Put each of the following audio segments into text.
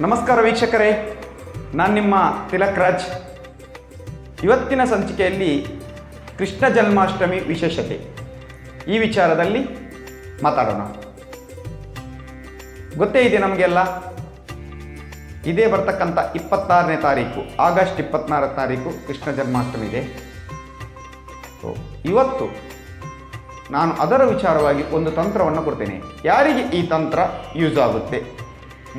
ನಮಸ್ಕಾರ ವೀಕ್ಷಕರೇ, ನಾನು ನಿಮ್ಮ ತಿಲಕ್ ರಾಜ್. ಇವತ್ತಿನ ಸಂಚಿಕೆಯಲ್ಲಿ ಕೃಷ್ಣ ಜನ್ಮಾಷ್ಟಮಿ ವಿಶೇಷತೆ. ಈ ವಿಚಾರದಲ್ಲಿ ಮಾತಾಡೋಣ. ಗೊತ್ತೇ ಇದೆ ನಮಗೆಲ್ಲ? ಇದೇ ಬರ್ತಕ್ಕಂಥ ಇಪ್ಪತ್ತಾರನೇ ತಾರೀಕು, ಆಗಸ್ಟ್ ಇಪ್ಪತ್ನಾರನೇ ತಾರೀಕು ಕೃಷ್ಣ ಜನ್ಮಾಷ್ಟಮಿ ಇದೆ. ಇವತ್ತು ನಾನು ಅದರ ವಿಚಾರವಾಗಿ ಒಂದು ತಂತ್ರವನ್ನು ಕೊಡ್ತೇನೆ. ಯಾರಿಗೆ ಈ ತಂತ್ರ ಯೂಸ್ ಆಗುತ್ತೆ?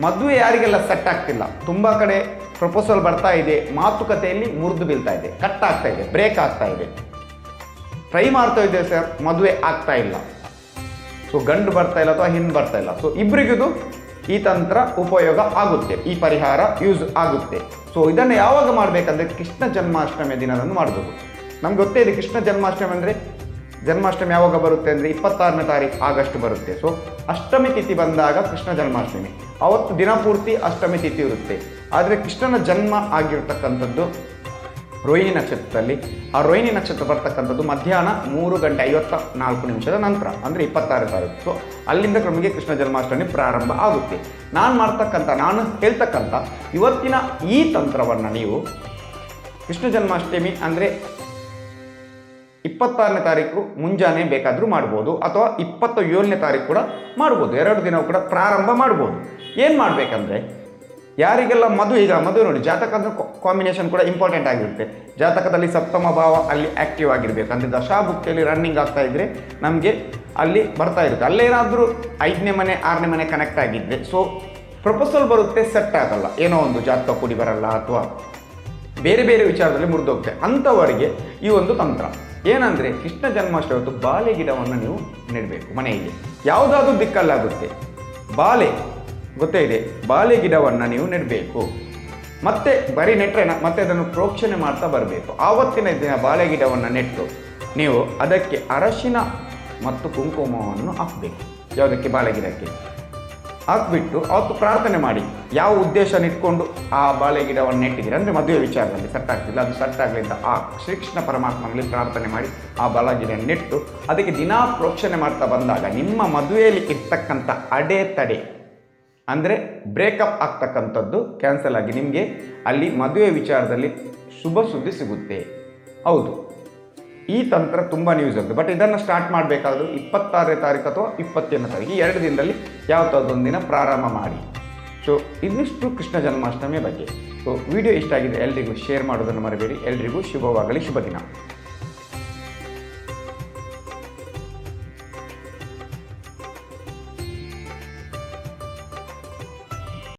ಮದುವೆ ಯಾರಿಗೆಲ್ಲ ಸೆಟ್ ಆಗ್ತಿಲ್ಲ, ತುಂಬ ಕಡೆ ಪ್ರಪೋಸಲ್ ಬರ್ತಾ ಇದೆ, ಮಾತುಕತೆಯಲ್ಲಿ ಮುರಿದು ಬೀಳ್ತಾ ಇದೆ ಕಟ್ ಆಗ್ತಾ ಇದೆ ಬ್ರೇಕ್ ಆಗ್ತಾ ಇದೆ. ಟ್ರೈ ಮಾಡ್ತಾ ಇದ್ದೇವೆ ಸರ್ ಮದುವೆ ಆಗ್ತಾ ಇಲ್ಲ. ಸೊ ಗಂಡು ಬರ್ತಾ ಇಲ್ಲ ಅಥವಾ ಹಿಂದೆ ಬರ್ತಾ ಇಲ್ಲ. ಸೊ ಇಬ್ಬರಿಗಿದು ಈ ತಂತ್ರ ಉಪಯೋಗ ಆಗುತ್ತೆ, ಈ ಪರಿಹಾರ ಯೂಸ್ ಆಗುತ್ತೆ. ಸೊ ಇದನ್ನು ಯಾವಾಗ ಮಾಡಬೇಕಂದ್ರೆ ಕೃಷ್ಣ ಜನ್ಮಾಷ್ಟಮಿ ದಿನದಂದು ಮಾಡಬೇಕು ನಮ್ಗೆ ಗೊತ್ತೇ ಇದೆ ಕೃಷ್ಣ ಜನ್ಮಾಷ್ಟಮಿ ಅಂದರೆ ಜನ್ಮಾಷ್ಟಮಿ ಯಾವಾಗ ಬರುತ್ತೆ ಅಂದರೆ ಇಪ್ಪತ್ತಾರನೇ ತಾರೀಕು ಆಗಸ್ಟ್ ಬರುತ್ತೆ. ಸೊ ಅಷ್ಟಮಿ ತಿಥಿ ಬಂದಾಗ ಕೃಷ್ಣ ಜನ್ಮಾಷ್ಟಮಿ. ಅವತ್ತು ದಿನಪೂರ್ತಿ ಅಷ್ಟಮಿ ತಿಥಿ ಇರುತ್ತೆ. ಆದರೆ ಕೃಷ್ಣನ ಜನ್ಮ ಆಗಿರ್ತಕ್ಕಂಥದ್ದು ರೋಹಿಣಿ ನಕ್ಷತ್ರದಲ್ಲಿ. ಆ ರೋಹಿಣಿ ನಕ್ಷತ್ರ ಬರ್ತಕ್ಕಂಥದ್ದು ಮಧ್ಯಾಹ್ನ ಮೂರು ಗಂಟೆ ಐವತ್ತ ನಾಲ್ಕು ನಿಮಿಷದ ನಂತರ, ಅಂದರೆ ಇಪ್ಪತ್ತಾರು ತಾರೀಕು ಸೊ ಅಲ್ಲಿಂದ ನಮಗೆ ಕೃಷ್ಣ ಜನ್ಮಾಷ್ಟಮಿ ಪ್ರಾರಂಭ ಆಗುತ್ತೆ. ನಾನು ಮಾಡ್ತಕ್ಕಂಥ, ನಾನು ಹೇಳ್ತಕ್ಕಂಥ ಇವತ್ತಿನ ಈ ತಂತ್ರವನ್ನು ನೀವು ಕೃಷ್ಣ ಜನ್ಮಾಷ್ಟಮಿ ಅಂದರೆ ಇಪ್ಪತ್ತಾರನೇ ತಾರೀಕು ಮುಂಜಾನೆ ಬೇಕಾದರೂ ಮಾಡ್ಬೋದು, ಅಥವಾ ಇಪ್ಪತ್ತ ಏಳನೇ ತಾರೀಕು ಕೂಡ ಮಾಡ್ಬೋದು. ಎರಡು ದಿನ ಕೂಡ ಪ್ರಾರಂಭ ಮಾಡ್ಬೋದು. ಏನು ಮಾಡಬೇಕಂದ್ರೆ, ಯಾರಿಗೆಲ್ಲ ಮಧು, ಈಗ ಮಧು ನೋಡಿ ಜಾತಕದ ಕಾಂಬಿನೇಷನ್ ಕೂಡ ಇಂಪಾರ್ಟೆಂಟ್ ಆಗಿರುತ್ತೆ. ಜಾತಕದಲ್ಲಿ ಸಪ್ತಮ ಭಾವ ಅಲ್ಲಿ ಆ್ಯಕ್ಟಿವ್ ಆಗಿರಬೇಕು. ಅಂದರೆ ದಶಾಭುಕ್ತಿಯಲ್ಲಿ ರನ್ನಿಂಗ್ ಆಗ್ತಾ ಇದ್ದರೆ ನಮಗೆ ಅಲ್ಲಿ ಬರ್ತಾ ಇರುತ್ತೆ. ಅಲ್ಲೇನಾದರೂ ಐದನೇ ಮನೆ, ಆರನೇ ಮನೆ ಕನೆಕ್ಟ್ ಆಗಿದ್ದರೆ ಸೊ ಪ್ರಪೋಸಲ್ ಬರುತ್ತೆ ಸೆಟ್ ಆಗಲ್ಲ. ಏನೋ ಒಂದು ಜಾತಕ ಕೂಡಿ ಬರಲ್ಲ, ಅಥವಾ ಬೇರೆ ಬೇರೆ ವಿಚಾರದಲ್ಲಿ ಮುರಿದೋಗ್ತೆ ಅಂಥವರಿಗೆ ಈ ಒಂದು ತಂತ್ರ. ಏನಂದರೆ ಕೃಷ್ಣ ಜನ್ಮಾಷ್ಟಮಿ ಹೊತ್ತು ಬಾಳೆ ಗಿಡವನ್ನು ನೀವು ನೆಡಬೇಕು ಮನೆಯಲ್ಲಿ. ಯಾವುದಾದ್ರೂ ದಿಕ್ಕಲ್ಲಾಗುತ್ತೆ. ಬಾಳೆ, ಗೊತ್ತೇ ಇದೆ, ಬಾಳೆ ಗಿಡವನ್ನು ನೀವು ನೆಡಬೇಕು. ಮತ್ತೆ ಬರೀ ನೆಟ್ಟರೆ ಮತ್ತೆ ಅದನ್ನು ಪ್ರೋಕ್ಷಣೆ ಮಾಡ್ತಾ ಬರಬೇಕು. ಆವತ್ತಿನ ದಿನ ಬಾಳೆ ಗಿಡವನ್ನು ನೆಟ್ಟು ನೀವು ಅದಕ್ಕೆ ಅರಶಿನ ಮತ್ತು ಕುಂಕುಮವನ್ನು ಹಾಕಬೇಕು. ಯಾವುದಕ್ಕೆ? ಬಾಳೆ ಗಿಡಕ್ಕೆ. ಹಾಕ್ಬಿಟ್ಟು ಅವತ್ತು ಪ್ರಾರ್ಥನೆ ಮಾಡಿ. ಯಾವ ಉದ್ದೇಶ ಇಟ್ಕೊಂಡು ಆ ಬಾಳೆ ಗಿಡವನ್ನು ನೆಟ್ಟಿದ್ದೀರಿ? ಅಂದರೆ ಮದುವೆ ವಿಚಾರದಲ್ಲಿ ಸೆಟ್ ಆಗ್ತಿಲ್ಲ. ಅದು ಸೆಟ್ ಆಗಲಿ ಅಂತ ಆ ಶ್ರೀಕೃಷ್ಣ ಪರಮಾತ್ಮನಲ್ಲಿ ಪ್ರಾರ್ಥನೆ ಮಾಡಿ ಆ ಬಾಳೆ ಗಿಡ ನೆಟ್ಟು ಅದಕ್ಕೆ ದಿನಾ ಪ್ರೋಕ್ಷಣೆ ಮಾಡ್ತಾ ಬಂದಾಗ ನಿಮ್ಮ ಮದುವೆಯಲ್ಲಿ ಇರ್ತಕ್ಕಂಥ ಅಡೆತಡೆ ಅಂದರೆ ಬ್ರೇಕಪ್ ಆಗ್ತಕ್ಕಂಥದ್ದು ಕ್ಯಾನ್ಸಲ್ ಆಗಿ ನಿಮಗೆ ಅಲ್ಲಿ ಮದುವೆ ವಿಚಾರದಲ್ಲಿ ಶುಭ ಸುದ್ದಿ ಸಿಗುತ್ತೆ. ಹೌದು. ಈ ತಂತ್ರ ತುಂಬ ನ್ಯೂಸ್ ಆಗುತ್ತೆ ಬಟ್ ಇದನ್ನು ಸ್ಟಾರ್ಟ್ ಮಾಡಬೇಕಾದ್ರೂ ಇಪ್ಪತ್ತಾರನೇ ತಾರೀಕು ಅಥವಾ ಇಪ್ಪತ್ತೇಳನೇ ತಾರೀಕು ಈ ಎರಡು ದಿನದಲ್ಲಿ ಯಾವತ್ತಾದೊಂದು ದಿನ ಪ್ರಾರಂಭ ಮಾಡಿ. ಸೊ ಇನ್ನಿಷ್ಟು ಕೃಷ್ಣ ಜನ್ಮಾಷ್ಟಮಿಯ ಬಗ್ಗೆ. ಸೊ ವಿಡಿಯೋ ಇಷ್ಟ ಆಗಿದೆ ಎಲ್ರಿಗೂ ಶೇರ್ ಮಾಡೋದನ್ನು ಮರಬೇಡಿ. ಎಲ್ರಿಗೂ ಶುಭವಾಗಲಿ. ಶುಭ ದಿನ